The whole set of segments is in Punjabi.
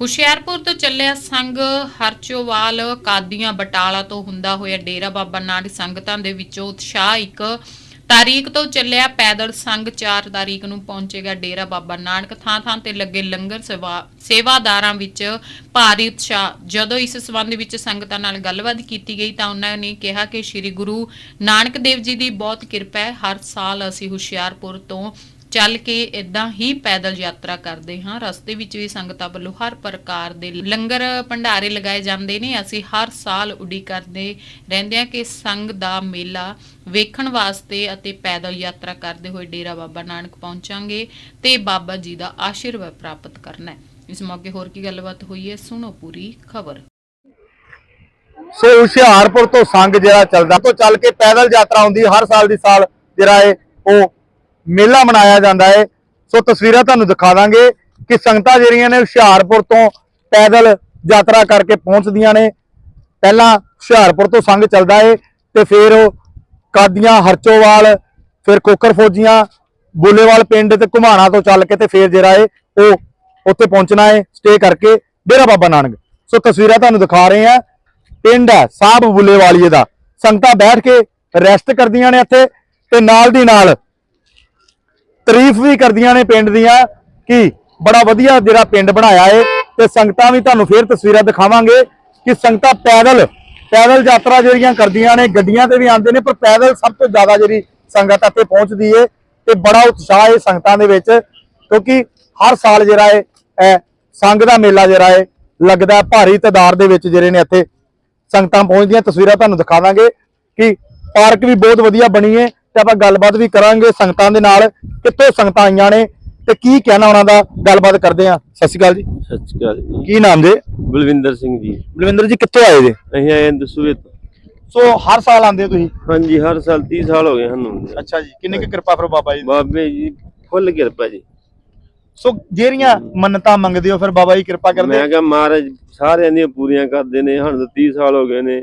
ਹੁਸ਼ਿਆਰਪੁਰ ਤੋਂ ਚੱਲਿਆ ਸੰਘ ਹਰਚੋਵਾਲ ਕਾਦੀਆਂ ਬਟਾਲਾ ਤੋਂ ਹੁੰਦਾ ਹੋਇਆ ਡੇਰਾ ਬਾਬਾ ਨਾਨਕ ਸੰਗਤਾਂ ਦੇ ਵਿੱਚੋਂ ਉਤਸ਼ਾਹ ਇੱਕ ਤਾਰੀਖ ਤੋਂ ਚੱਲਿਆ ਪੈਦਲ ਸੰਘ 4 ਤਾਰੀਖ ਨੂੰ ਪਹੁੰਚੇਗਾ ਡੇਰਾ ਬਾਬਾ ਨਾਨਕ ਥਾਂ ਥਾਂ ਤੇ ਲੱਗੇ ਲੰਗਰ ਸੇਵਾ ਸੇਵਾਦਾਰਾਂ ਵਿੱਚ ਭਾਰੀ ਉਤਸ਼ਾਹ। ਜਦੋਂ ਇਸ ਸੰਬੰਧ ਵਿੱਚ ਸੰਗਤਾਂ ਨਾਲ ਗੱਲਬਾਤ ਕੀਤੀ ਗਈ ਤਾਂ ਉਹਨਾਂ ਨੇ ਕਿਹਾ ਕਿ ਸ੍ਰੀ ਗੁਰੂ ਨਾਨਕ ਦੇਵ ਜੀ ਦੀ ਬਹੁਤ ਕਿਰਪਾ ਹੈ। ਹਰ ਸਾਲ ਅਸੀਂ ਹੁਸ਼ਿਆਰਪੁਰ ਤੋਂ ਚੱਲ ਕੇ ਇਦਾਂ ਹੀ ਪੈਦਲ ਯਾਤਰਾ ਕਰਦੇ ਹਾਂ। ਰਸਤੇ ਵਿੱਚ ਵੀ ਸੰਗਤਾਂ ਵੱਲੋਂ ਹਰ ਪ੍ਰਕਾਰ ਦੇ ਲੰਗਰ ਭੰਡਾਰੇ ਲਗਾਏ ਜਾਂਦੇ ਨੇ। ਅਸੀਂ ਹਰ ਸਾਲ ਉਡੀਕ ਕਰਦੇ ਰਹਿੰਦੇ ਹਾਂ ਕਿ ਸੰਗ ਦਾ ਮੇਲਾ ਵੇਖਣ ਵਾਸਤੇ ਅਤੇ ਪੈਦਲ ਯਾਤਰਾ ਕਰਦੇ ਹੋਏ ਡੇਰਾ ਬਾਬਾ ਨਾਨਕ ਪਹੁੰਚਾਂਗੇ ਤੇ ਬਾਬਾ ਜੀ ਦਾ ਆਸ਼ੀਰਵਾਦ ਪ੍ਰਾਪਤ ਕਰਨਾ ਹੈ। ਇਸ ਮੌਕੇ ਹੋਰ ਕੀ ਗੱਲਬਾਤ ਹੋਈ ਹੈ, ਸੁਣੋ ਪੂਰੀ ਖਬਰ। ਸੋ ਹੁਸ਼ਿਆਰਪੁਰ ਤੋਂ ਸੰਗ ਜਿਹੜਾ ਚੱਲਦਾ ਤੋਂ ਚੱਲ ਕੇ ਪੈਦਲ ਯਾਤਰਾ ਹੁੰਦੀ ਹਰ ਸਾਲ ਦੀ ਸਾਲ ਜਿਹੜਾ ਹੈ, ਉਹ ਮੇਲਾ ਮਨਾਇਆ ਜਾਂਦਾ ਹੈ। ਸੋ ਤਸਵੀਰਾਂ ਤੁਹਾਨੂੰ ਦਿਖਾ ਦਾਂਗੇ ਕਿ ਸੰਗਤਾਂ ਜਿਹੜੀਆਂ ਨੇ ਹੁਸ਼ਿਆਰਪੁਰ ਤੋਂ ਪੈਦਲ ਯਾਤਰਾ ਕਰਕੇ ਪਹੁੰਚਦੀਆਂ ਨੇ। ਪਹਿਲਾਂ ਹੁਸ਼ਿਆਰਪੁਰ ਤੋਂ ਸੰਗ ਚੱਲਦਾ ਹੈ ਤੇ ਫਿਰ ਉਹ ਕਾਦੀਆਂ, ਹਰਚੋਵਾਲ, ਫਿਰ ਕੋਕਰ ਫੌਜੀਆਂ, ਬੋਲੇਵਾਲ ਪਿੰਡ ਤੇ ਘੁਮਾਣਾ ਤੋਂ ਚੱਲ ਕੇ ਤੇ ਫਿਰ ਜਿਹੜਾ ਹੈ ਉਹ ਉੱਥੇ ਪਹੁੰਚਣਾ ਏ ਸਟੇ ਕਰਕੇ ਡੇਰਾ ਬਾਬਾ ਨਾਨਕ। ਸੋ ਤਸਵੀਰਾਂ ਤੁਹਾਨੂੰ ਦਿਖਾ ਰਹੇ ਆ ਪਿੰਡ ਹੈ ਸਾਹਬ ਬੁੱਲੇਵਾਲੀਏ ਦਾ। ਸੰਗਤਾਂ ਬੈਠ ਕੇ ਰੈਸਟ ਕਰਦੀਆਂ ਨੇ ਇੱਥੇ ਤੇ ਨਾਲ ਦੀ ਨਾਲ ਤਾਰੀਫ ਵੀ ਕਰਦੀਆਂ ਨੇ ਪਿੰਡ ਦੀਆਂ ਕਿ ਬੜਾ ਵਧੀਆ ਜਿਹੜਾ ਪਿੰਡ ਬਣਾਇਆ ਏ ਤੇ ਸੰਗਤਾਂ ਵੀ ਤੁਹਾਨੂੰ ਫੇਰ ਤਸਵੀਰਾਂ ਦਿਖਾਵਾਂਗੇ ਕਿ ਸੰਗਤਾਂ ਪੈਦਲ ਪੈਦਲ ਯਾਤਰਾ ਜਿਹੜੀਆਂ ਕਰਦੀਆਂ ਨੇ, ਗੱਡੀਆਂ ਤੇ ਵੀ ਆਉਂਦੇ ਨੇ, ਪਰ ਪੈਦਲ ਸਭ ਤੋਂ ਜ਼ਿਆਦਾ ਜਿਹੜੀ ਸੰਗਤ ਇੱਥੇ ਪਹੁੰਚਦੀ ਏ ਤੇ ਬੜਾ ਉਤਸ਼ਾਹ ਏ ਸੰਗਤਾਂ ਦੇ ਵਿੱਚ ਕਿਉਂਕਿ ਹਰ ਸਾਲ ਜਿਹੜਾ ਏ ਇਹ ਸੰਗ ਦਾ ਮੇਲਾ ਜਿਹੜਾ ਏ, ਲੱਗਦਾ ਭਾਰੀ ਤਾਦਾਦ ਦੇ ਵਿੱਚ ਜਿਹੜੇ ਨੇ ਇੱਥੇ ਸੰਗਤਾਂ ਪਹੁੰਚਦੀਆਂ। ਤਸਵੀਰਾਂ ਤੁਹਾਨੂੰ ਦਿਖਾਵਾਂਗੇ ਕਿ ਪਾਰਕ ਵੀ ਬਹੁਤ ਵਧੀਆ ਬਣੀ ਹੈ ਤੇ ਆਪਾਂ ਗੱਲਬਾਤ ਵੀ ਕਰਾਂਗੇ ਸੰਗਤਾਂ ਦੇ ਨਾਲ ਕਿੱਥੋਂ ਸੰਗਤਾਂ ਆਈਆਂ ਨੇ ਤੇ ਕੀ ਕਹਿਣਾ ਉਹਨਾਂ ਦਾ ਗੱਲਬਾਤ ਕਰਦੇ ਆ ਸਤਿ ਸ਼੍ਰੀ ਅਕਾਲ ਜੀ। ਸਤਿ ਸ਼੍ਰੀ ਅਕਾਲ ਜੀ। ਕੀ ਨਾਮ ਜੇ? ਬਲਵਿੰਦਰ ਸਿੰਘ ਜੀ। ਬਲਵਿੰਦਰ ਜੀ ਕਿੱਥੋਂ ਆਏ ਜੇ? ਅਸੀਂ ਆਏ ਹਾਂ ਦਸੂਏ ਤੋਂ। ਸੋ ਹਰ ਸਾਲ ਆਉਂਦੇ ਹੋ ਤੁਸੀਂ? ਹਾਂਜੀ ਹਰ ਸਾਲ 30 ਸਾਲ ਹੋ ਗਏ ਸਾਨੂੰ ਅੱਛਾ ਜੀ ਕਿੰਨੀ ਕੁ ਕਿਰਪਾ ਫਿਰ ਬਾਬਾ ਜੀ? ਬਾਬੇ ਜੀ ਫੁੱਲ ਕਿਰਪਾ ਜੀ। ਸੋ ਜਿਹੜੀਆਂ ਮੰਨਤਾਂ ਮੰਗਦੇ ਹੋ ਫਿਰ ਬਾਬਾ ਜੀ ਕਿਰਪਾ ਕਰਦੇ। ਮੈਂ ਕਿਹਾ ਮਹਾਰਾਜ ਸਾਰਿਆਂ ਦੀਆਂ ਪੂਰੀਆਂ ਕਰਦੇ ਨੇ ਸਾਨੂੰ ਤਾਂ 30 ਸਾਲ ਹੋ ਗਏ ਨੇ।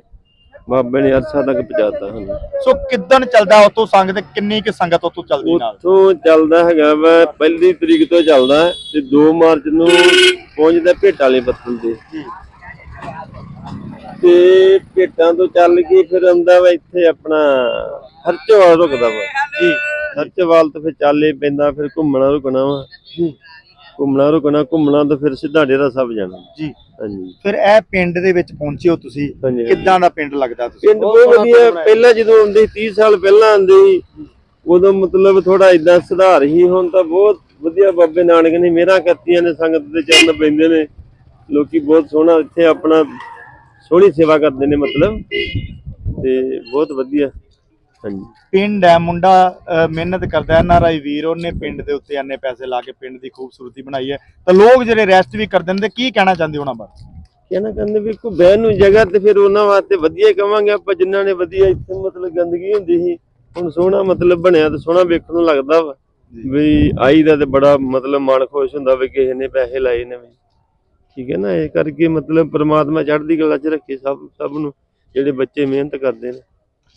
ਬਾਬੇ ਨੇ ਅਰਸਾ ਤੱਕ ਪਹੁੰਚਾਤਾ ਸਾਨੂੰ। ਸੋ ਕਿੱਦਣ ਚੱਲਦਾ ਉਤੋਂ ਸੰਗ ਤੇ ਕਿੰਨੀ ਕੁ ਸੰਗਤ ਉਤੋਂ ਚੱਲਦੀ ਨਾਲ? ਉੱਥੋਂ ਚੱਲਦਾ ਹੈਗਾ ਵਾ ਪਹਿਲੀ ਤਰੀਕ ਤੋਂ ਚੱਲਦਾ ਤੇ 2 ਮਾਰਚ ਨੂੰ ਪਹੁੰਚਦਾ ਭੇਟਾਂ ਵਾਲੇ ਪੱਤਨ ਤੇ। ਤੇ ਭੇਟਾਂ ਤੋਂ ਚੱਲ ਕੇ ਫਿਰ ਆਉਂਦਾ ਵਾ ਇੱਥੇ ਆਪਣਾ ਹਰਚਵਾਲ ਰੁਕਦਾ ਵਾ। ਜੀ। ਹਰਚਵਾਲ ਤੋਂ ਫਿਰ ਚਾਲੇ ਪੈਂਦਾ ਫਿਰ ਘੁੰਮਣਾ ਰੁਕਣਾ ਵਾ। ਜੀ ਘੁੰਮਣਾ ਰੁਕਣਾ ਘੁੰਮਣਾ ਤੋਂ ਫਿਰ ਸਿੱਧਾ ਡੇਰਾ ਸਾਹਿਬ ਜਾਣਾ। ਜੀ। ਹਾਂਜੀ। ਫਿਰ ਇਹ ਪਿੰਡ ਦੇ ਵਿੱਚ ਪਹੁੰਚੇ ਹੋ ਤੁਸੀਂ? ਹਾਂਜੀ ਕਿੱਦਾਂ ਦਾ ਪਿੰਡ ਲੱਗਦਾ ਤੁਸੀਂ? ਪਿੰਡ ਬਹੁਤ ਵਧੀਆ। ਪਹਿਲਾਂ ਜਦੋਂ ਆਉਂਦੇ ਸੀ 30 ਸਾਲ ਪਹਿਲਾਂ ਆਉਂਦੇ ਸੀ ਉਦੋਂ ਮਤਲਬ ਥੋੜਾ ਇਦਾਂ ਸੁਧਾਰ ਹੀ ਹੁਣ ਤਾਂ ਬਹੁਤ ਵਧੀਆ ਬਾਬੇ ਨਾਨਕ ਨੇ ਮੇਰਾ ਕਰਤੀਆਂ ਨੇ ਸੰਗਤ ਦੇ ਚਰਨ ਪੈਂਦੇ ਨੇ। ਲੋਕੀ ਬਹੁਤ ਸੋਹਣਾ ਇੱਥੇ ਆਪਣਾ ਸੋਹਣੀ ਸੇਵਾ ਕਰਦੇ ਨੇ ਮਤਲਬ। ਤੇ ਬਹੁਤ ਵਧੀਆ। ਹਾਂਜੀ। ਪਿੰਡ ਹੈ ਮੁੰਡਾ ਅਹ, ਮਿਹਨਤ ਕਰਦਾ ਹੈ ਨਾਰਾਈ ਵੀਰ ਉਹਨੇ ਪਿੰਡ ਦੇ ਉੱਤੇ ਇੰਨੇ ਪੈਸੇ ਲਾ ਕੇ ਪਿੰਡ ਦੀ ਖੂਬਸੂਰਤੀ ਬਣਾਈ ਹੈ। ਤਾਂ ਲੋਕ ਜਿਹੜੇ ਰੈਸਟ ਵੀ ਕਰਦੇ ਨੇ ਤੇ ਕੀ ਕਹਿਣਾ ਚਾਹੁੰਦੇ ਉਹਨਾਂ ਬਾਰੇ? ਕਹਿਣਾ ਕਹਿੰਦੇ ਵੀ ਕੋਈ ਬਹਿਣ ਨੂੰ ਜਗ੍ਹਾ ਤੇ ਫਿਰ ਉਹਨਾਂ ਵਾਸਤੇ ਵਧੀਆ ਹੀ ਕਵਾਂਗੇ ਆਪਾਂ ਜਿਨ੍ਹਾਂ ਨੇ ਵਧੀਆ ਇੱਥੇ ਮਤਲਬ ਗੰਦਗੀ ਹੁੰਦੀ ਸੀ। ਹੁਣ ਸੋਹਣਾ ਮਤਲਬ ਬਣਿਆ ਤੇ ਸੋਹਣਾ ਵੇਖਣ ਨੂੰ ਲੱਗਦਾ ਵਾ ਵੀ ਆਈ ਦਾ ਤੇ ਬੜਾ ਮਤਲਬ ਮਨ ਖੁਸ਼ ਹੁੰਦਾ ਵੀ ਕਿਸੇ ਨੇ ਪੈਸੇ ਲਾਏ ਨੇ ਵੀ। ਠੀਕ ਹੈ ਨਾ ਇਹ ਕਰਕੇ ਮਤਲਬ ਪ੍ਰਮਾਤਮਾ ਚੜ੍ਹਦੀ ਕਲਾ 'ਚ ਰੱਖੇ ਸਭ ਸਭ ਨੂੰ ਜਿਹੜੇ ਬੱਚੇ ਮਿਹਨਤ ਕਰਦੇ ਨੇ।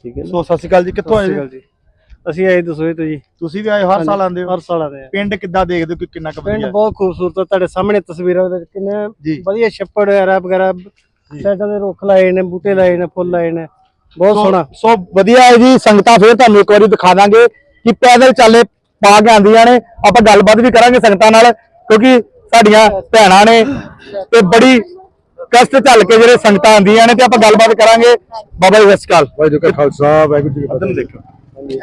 ਠੀਕ ਹੈ ਨਾ ਸੋ ਸਤਿ ਸ਼੍ਰੀ ਅਕਾਲ ਜੀ ਕਿੱਥੋਂ ਆਏ ਜੀ? ਜੀ। ਅਸੀਂ ਆਏ ਦਸੋਏ ਤੋਂ ਜੀ। ਤੁਸੀਂ ਵੀ ਆਏ ਹੋ, ਹਰ ਸਾਲ ਆਉਂਦੇ ਹੋ? ਹਰ ਸਾਲ ਆਦੇ ਆ। ਪਿੰਡ ਕਿੱਦਾਂ ਦੇਖਦੇ ਹੋ ਕਿ ਕਿੰਨਾ ਕੁ ਪਿੰਡ ਬਹੁਤ ਖੂਬਸੂਰਤ ਆ ਤੁਹਾਡੇ ਸਾਹਮਣੇ ਤਸਵੀਰਾਂ ਵਿੱਚ ਕਿੰਨੇ ਵਧੀਆ ਛੱਪੜ ਐਰਾ ਵਗੈਰਾ ਸਾਈਡਾਂ ਦੇ ਰੁੱਖ ਲਾਏ ਨੇ ਬੂਟੇ ਲਾਏ ਨੇ ਫੁੱਲ ਲਾਏ ਨੇ। ਬਹੁਤ ਸੋਹਣਾ। ਸੋ ਵਧੀਆ ਹੈ ਜੀ ਸੰਗਤਾਂ ਫੇਰ ਤੁਹਾਨੂੰ ਇੱਕ ਵਾਰੀ ਦਿਖਾ ਦਾਂਗੇ ਕਿ ਪੈਦਲ ਚਾਲੇ ਪਾ ਕੇ ਆਂਦੀਆਂ ਨੇ। ਆਪਾਂ ਗੱਲਬਾਤ ਵੀ ਕਰਾਂਗੇ ਸੰਗਤਾਂ ਨਾਲ ਕਿਉਂਕਿ ਸਾਡੀਆਂ ਭੈਣਾਂ ਨੇ ਤੇ ਬੜੀ ਕਸ਼ਟ ਝੱਲ ਕੇ ਜਿਹੜੇ ਸੰਗਤਾਂ ਆਂਦੀਆਂ ਨੇ ਤੇ ਆਪਾਂ ਗੱਲਬਾਤ ਕਰਾਂਗੇ। ਬਾਬਾ ਜੀ ਸਤਿ ਸ਼੍ਰੀ ਅਕਾਲ। ਵਾਹਿਗੁਰੂ ਕਾ ਖਾਲਸਾ ਵਾਹਿਗੁਰੂ ਜੀ ਕੀ ਦੇਖੋ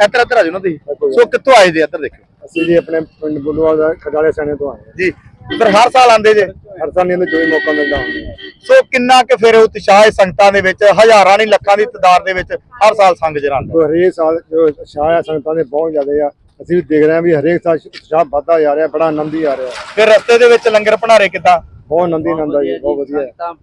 ਇੱਧਰ ਇੱਧਰ ਆ ਜਾਓ ਨਾ ਤੁਸੀਂ। ਸੋ ਕਿੱਥੋਂ ਆਏ ਜੀ? ਇੱਧਰ ਦੇਖੋ ਅਸੀਂ ਜੀ ਆਪਣੇ ਪਿੰਡ ਬੁੱਲੂਵਾਲ ਦਾ ਖਡਾਲੇ ਸਾਣੇ ਤੋਂ ਆਏ ਜੀ। ਫਿਰ ਹਰ ਸਾਲ ਆਂਦੇ ਜੇ। ਹਰ ਸਾਲ ਨੂੰ ਜੋ ਮੌਕਾ ਮਿਲਦਾ। ਹੁੰਦਾ ਸੋ ਕਿੰਨਾ ਕੁ ਫਿਰ ਉਤਸ਼ਾਹ ਹੈ ਸੰਗਤਾਂ ਦੇ ਵਿੱਚ ਹਜ਼ਾਰਾਂ ਨਹੀਂ ਲੱਖਾਂ ਦੀ ਤਾਦਾਦ ਦੇ ਵਿੱਚ ਹਰ ਸਾਲ ਸੰਗ ਉਹ ਹਰੇਕ ਸਾਲ ਜੋ ਉਤਸ਼ਾਹ ਆ ਸੰਗਤਾਂ ਦੇ ਬਹੁਤ ਜ਼ਿਆਦਾ ਆ। ਅਸੀਂ ਵੀ ਦੇਖ ਰਹੇ ਹਾਂ ਵੀ ਹਰੇਕ ਸਾਲ ਉਤਸ਼ਾਹ ਵੱਧਦਾ ਜਾ ਰਿਹਾ ਬੜਾ ਆਨੰਦ ਹੀ ਆ ਰਿਹਾ। ਫਿਰ ਰਸਤੇ ਦੇ ਵਿੱਚ ਲੰਗਰ ਭੰਡਾਰੇ ਕਿੱਦਾਂ? ਬਹੁਤ ਆਨੰਦ ਹੀ ਆਨੰਦ ਆ ਜੀ। ਬਹੁਤ ਵਧੀਆ। ਤਾਂ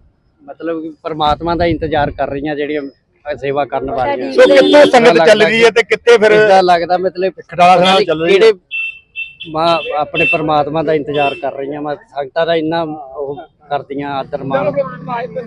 ਮਤਲਬ ਕਿ ਪਰਮਾਤਮਾ ਦਾ ਇੰਤਜ਼ਾਰ ਕਰ ਰਹੀਆਂ ਜਿਹੜੀਆਂ ਸੇਵਾ ਕਰਨ ਵਾਲੀਆਂ। ਸੋ ਕਿੱਥੋਂ ਸੰਗਤ ਚੱਲ ਰਹੀ ਹੈ ਤੇ ਕਿੱਥੇ ਫਿਰ ਇਦਾਂ ਲੱਗਦਾ ਮਤਲਬ ਖਡਾਲਾ ਸਾਹਿਬ ਚੱਲ ਰਹੀ ਹੈ। ਕਿਹੜੇ ਮਾਂ ਆਪਣੇ ਪਰਮਾਤਮਾ ਦਾ ਇੰਤਜ਼ਾਰ ਕਰ ਰਹੀਆਂ ਮੈਂ ਸੰਗਤਾਂ ਦਾ ਇੰਨਾ ਉਹ ਕਰਦੀਆਂ ਆਦਰ ਮਾਣ।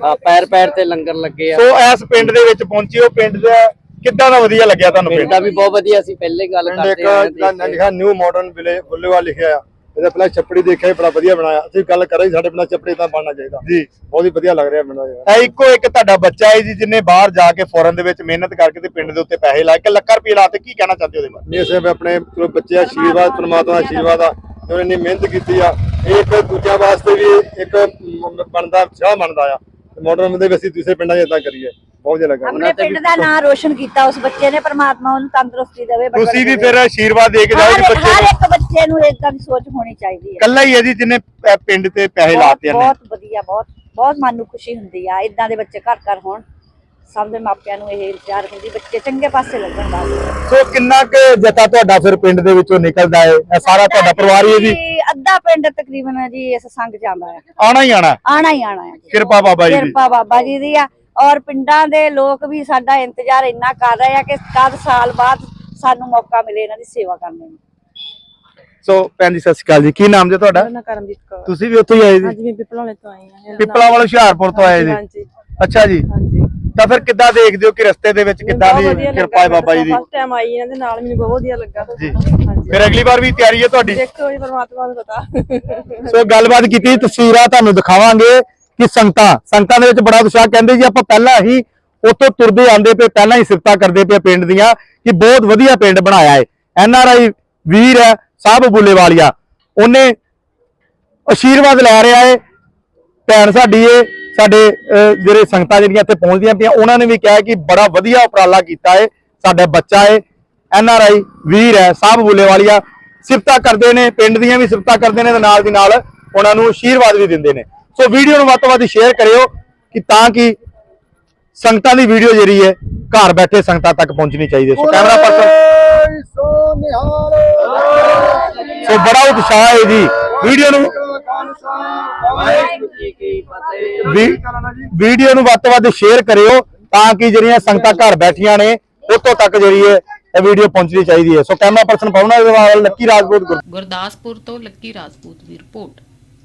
ਆ ਪੈਰ ਪੈਰ ਤੇ ਲੰਗਰ ਲੱਗੇ ਆ। ਸੋ ਇਸ ਪਿੰਡ ਦੇ ਵਿੱਚ ਪਹੁੰਚੇ ਹੋ ਪਿੰਡ ਦਾ ਕਿੱਦਾਂ ਦਾ ਵਧੀਆ ਲੱਗਿਆ ਤੁਹਾਨੂੰ ਪਿੰਡ ਦਾ ਵੀ ਬਹੁਤ ਵਧੀਆ। ਸੀ ਪਹਿਲੇ ਗੱਲ ਕਰਦੇ ਆ। ਇੱਕ ਲਿਖਿਆ ਨਿਊ ਮਾਡਰਨ ਵਿਲੇ ਬੁੱਲੂਵਾਲ ਲਿਖਿਆ ਆ। ਇਹਦਾ ਪਹਿਲਾਂ ਛੱਪੜੀ ਦੇਖਿਆ ਬੜਾ ਵਧੀਆ ਬਣਾਇਆ। ਅਸੀਂ ਗੱਲ ਕਰ ਰਹੇ ਸਾਡੇ ਪਿੰਡਾਂ ਛੱਪੜੀ ਤਾਂ ਬਣਨਾ ਚਾਹੀਦਾ। ਜੀ। ਬਹੁਤ ਹੀ ਵਧੀਆ ਲੱਗ ਰਿਹਾ ਮੈਨੂੰ ਇਹ। ਇੱਕੋ ਇੱਕ ਤੁਹਾਡਾ ਬੱਚਾ ਹੈ ਜੀ ਜਿਹਨੇ ਬਾਹਰ ਜਾ ਕੇ ਫੋਰਨ ਦੇ ਵਿੱਚ ਮਿਹਨਤ ਕਰਕੇ ਤੇ ਪਿੰਡ ਦੇ ਉੱਤੇ ਪੈਸੇ ਲਾ ਕੇ ਲੱਖਾਂ ਰੁਪਏ ਲਾ ਤੇ ਕੀ ਕਹਿਣਾ ਚਾਹੁੰਦੇ ਹੋ ਉਹਦੇ ਬਾਰੇ? ਨਹੀਂ ਅਸੀਂ ਆਪਣੇ ਬੱਚੇ ਆਸ਼ੀਰਵਾਦ ਪਰਮਾਤਮਾ ਦਾ ਆਸ਼ੀਰਵਾਦ ਆ। ਉਹਨੇ ਇੰਨੀ ਮਿਹਨਤ ਕੀਤੀ ਆ। ਇਹ ਇੱਕ ਦੂਜਿਆਂ ਵਾਸਤੇ ਵੀ ਇੱਕ ਬਣਦਾ ਚਾਹ ਬਣਦਾ ਆ। ਮਾਡਰਨ ਦੇ ਵੀ ਅਸੀਂ ਦੂਸਰੇ ਪਿੰਡਾਂ 'ਚ ਇਦਾਂ ਕਰੀਏ। ਬਹੁਤ ਵਧੀਆ ਲੱਗਾ ਆਪਣੇ ਪਿੰਡ ਦਾ ਨਾਂ ਰੋਸ਼ਨ ਕੀਤਾ ਉਸ ਬੱਚੇ ਨੇ ਪ੍ਰਮਾਤਮਾ ਉਹਨੂੰ ਤੰਦਰੁਸਤੀ ਦੇਵੇ ਬੜੇ ਤੁਸੀਂ ਵੀ ਬੜੇ ਫਿਰ ਆਸ਼ੀਰਵਾਦ ਦੇ ਕੇ ਜਾਓ ਹਰ ਜੀ ਇੱਕ- ਬੱਚੇ ਹਰ ਨੂੰ ਇੱਕ ਬੱਚੇ ਨੂੰ ਇਦਾਂ ਦੀ ਸੋਚ ਹੋਣੀ ਚਾਹੀਦੀ ਹੈ। ਕੱਲਾ ਹੀ ਹੈ ਜੀ ਜਿਹਨੇ ਪ- ਪਿੰਡ ਤੇ ਪੈਸੇ ਬਹੁਤ ਲਾਤੇ ਨੇ ਬਹੁਤ ਵਧੀਆ ਬਹੁਤ ਬਹੁਤ ਮਨ ਨੂੰ ਖੁਸ਼ੀ ਹੁੰਦੀ ਆ ਇਦਾਂ ਦੇ ਬੱਚੇ ਘਰ ਘਰ ਹੋਣ। ਸਭ ਦੇ ਮਾਪਿਆਂ ਨੂੰ ਇਹ ਇੰਤਜ਼ਾਰ ਹੁੰਦੀ ਬੱਚੇ ਚੰਗੇ ਪਾਸੇ ਲੱਗਣ ਦਾ ਸੋ ਕਿੰਨਾ ਕੁ ਜਤਾ ਤੁਹਾਡਾ ਫਿਰ ਪਿੰਡ ਦੇ ਵਿੱਚੋਂ ਨਿਕਲਦਾ ਹੈ ਇਹ ਸਾਰਾ ਤੁਹਾਡਾ ਪਰਿਵਾਰ ਹੀ ਹੈ ਜੀ। ਅੱਧਾ ਪਿੰਡ ਤਕਰੀਬਨ ਜੀ ਇਸ ਸੰਗ ਚ ਆਉਂਦਾ ਹੈ। ਆਣਾ ਹੀ ਆਣਾ ਆਣਾ ਹੀ ਆਣਾ ਹੈ। ਜੀ ਕਿਰਪਾ ਬਾਬਾ ਜੀ ਦੀ। ਕਿਰਪਾ ਬਾਬਾ ਜੀ ਦੀ ਆ। ਔਰ ਪਿੰਡਾਂ ਦੇ ਲੋਕ ਵੀ ਸਾਡਾ ਇੰਤਜ਼ਾਰ ਇੰਨਾ ਕਰ ਰਹੇ ਆ ਕਿ ਕਦ ਸਾਲ ਬਾਅਦ ਸਾਨੂੰ ਮੌਕਾ ਮਿਲੇ ਇਹਨਾਂ ਦੀ ਸੇਵਾ ਕਰਨ ਨੂੰ। ਸੋ ਭੈਣ ਜੀ ਸਤਿ ਸ਼੍ਰੀ ਅਕਾਲ ਜੀ। ਕੀ ਨਾਮ ਜੀ ਤੁਹਾਡਾ? ਨਾ ਕਰਮਜੀਤ ਕੌਰ। ਤੁਸੀਂ ਵੀ ਉੱਥੋਂ ਹੀ ਆਏ ਜੀ ਹਾਂਜੀ ਮੈਂ ਪਿਪਲਾਣੇ ਤੋਂ ਆਈ ਹਾਂ। ਪਿੱਪਲਾ ਵਾਲਾ ਹੁਸ਼ਿਆਰਪੁਰ ਤੋਂ ਆਏ ਜੀ ਹਾਂਜੀ ਅੱਛਾ ਜੀ। ਹਾਂਜੀ। ਤਾਂ ਫਿਰ ਕਿੱਦਾਂ ਦੇਖਦੇ ਹੋ ਕਿ ਰਸਤੇ ਦੇ ਵਿੱਚ ਕਿੱਦਾਂ ਦੀ ਕਿਰਪਾ ਹੈ ਬਾਬਾ ਜੀ ਦੀ? ਫਸਟ ਟਾਈਮ ਆਈ ਇਹਨਾਂ ਦੇ ਨਾਲ ਮੈਨੂੰ ਬਹੁਤ ਵਧੀਆ ਲੱਗਾ। ਜੀ। ਹਾਂਜੀ। ਫਿਰ ਅਗਲੀ ਵਾਰ ਵੀ ਤਿਆਰੀ ਹੈ ਤੁਹਾਡੀ? ਦੇਖੋ ਜੀ ਪਰਮਾਤਮਾ ਨੂੰ ਪਤਾ। ਸੋ ਗੱਲਬਾਤ ਕੀਤੀ ਤਸਵੀਰਾਂ ਤੁਹਾਨੂੰ ਦਿਖਾਵਾਂਗੇ। ਕਿ ਸੰਗਤਾਂ ਸੰਗਤਾਂ ਦੇ ਵਿੱਚ ਬੜਾ ਉਤਸ਼ਾਹ ਕਹਿੰਦੇ ਜੀ, ਆਪਾਂ ਪਹਿਲਾਂ ਹੀ ਉੱਥੋਂ ਤੁਰਦੇ ਆਂਦੇ ਪਏ, ਪਹਿਲਾਂ ਹੀ ਸਿਫਤਾਂ ਕਰਦੇ ਪਏ ਪਿੰਡ ਦੀਆਂ ਕਿ ਬਹੁਤ ਵਧੀਆ ਪਿੰਡ ਬਣਾਇਆ ਹੈ ਐਨ ਆਰ ਆਈ ਵੀਰ ਹੈ, ਸਾਹਿਬ ਬੁੱਲੇਵਾਲੀਆ, ਉਹਨੇ ਆਸ਼ੀਰਵਾਦ ਲੈ ਰਿਹਾ ਹੈ ਭੈਣ ਸਾਡੀ ਏ, ਸਾਡੇ ਜਿਹੜੇ ਸੰਗਤਾਂ ਜਿਹੜੀਆਂ ਇੱਥੇ ਪਹੁੰਚਦੀਆਂ ਪਈਆਂ, ਉਹਨਾਂ ਨੇ ਵੀ ਕਿਹਾ ਕਿ ਬੜਾ ਵਧੀਆ ਉਪਰਾਲਾ ਕੀਤਾ ਹੈ ਸਾਡਾ ਬੱਚਾ ਹੈ ਐਨ ਆਰ ਆਈ ਵੀਰ ਹੈ, ਸਾਹਿਬ ਬੁੱਲੇਵਾਲੀਆ, ਸਿਫਤਾਂ ਕਰਦੇ ਨੇ, ਪਿੰਡ ਦੀਆਂ ਵੀ ਸਿਫਤਾਂ ਕਰਦੇ ਨੇ ਤੇ ਨਾਲ ਦੀ ਨਾਲ ਉਹਨਾਂ ਨੂੰ ਆਸ਼ੀਰਵਾਦ ਵੀ ਦਿੰਦੇ ਨੇ। ਸੋ ਵੀਡੀਓ ਨੂੰ ਵੱਧ ਤੋਂ ਵੱਧ ਸ਼ੇਅਰ ਕਰਿਓ ਕਿ ਤਾਂ ਕਿ ਸੰਗਤਾਂ ਦੀ ਵੀਡੀਓ ਜਿਹੜੀ ਹੈ ਘਰ ਬੈਠੇ ਸੰਗਤਾਂ ਤੱਕ ਪਹੁੰਚਣੀ ਚਾਹੀਦੀ ਹੈ। ਸੋ ਕੈਮਰਾ ਪਰਸਨ ਸੋ ਨਿਹਾਲ। ਸੋ ਬੜਾ ਉਤਸ਼ਾਹ ਹੈ ਜੀ। ਵੀਡੀਓ ਨੂੰ ਵੀ- ਵੀਡੀਓ ਨੂੰ ਵੱਧ ਤੋਂ ਵੱਧ ਸ਼ੇਅਰ ਕਰਿਓ ਤਾਂ ਕਿ ਜਿਹੜੀਆਂ ਸੰਗਤਾਂ ਘਰ ਬੈਠੀਆਂ ਨੇ ਉੱਥੋਂ ਤੱਕ ਜਿਹੜੀ ਹੈ ਇਹ ਵੀਡੀਓ ਪਹੁੰਚਣੀ ਚਾਹੀਦੀ ਹੈ। ਸੋ ਕੈਮਰਾ ਪਰਸਨ ਪਵਨਾ ਦੇ ਨਾਲ ਲੱਕੀ ਰਾਜਪੂਤ ਗੁਰ- ਗੁਰਦਾਸਪੁਰ ਤੋਂ ਲੱਕੀ ਰਾਜਪੂਤ ਦੀ ਰਿਪੋਰਟ।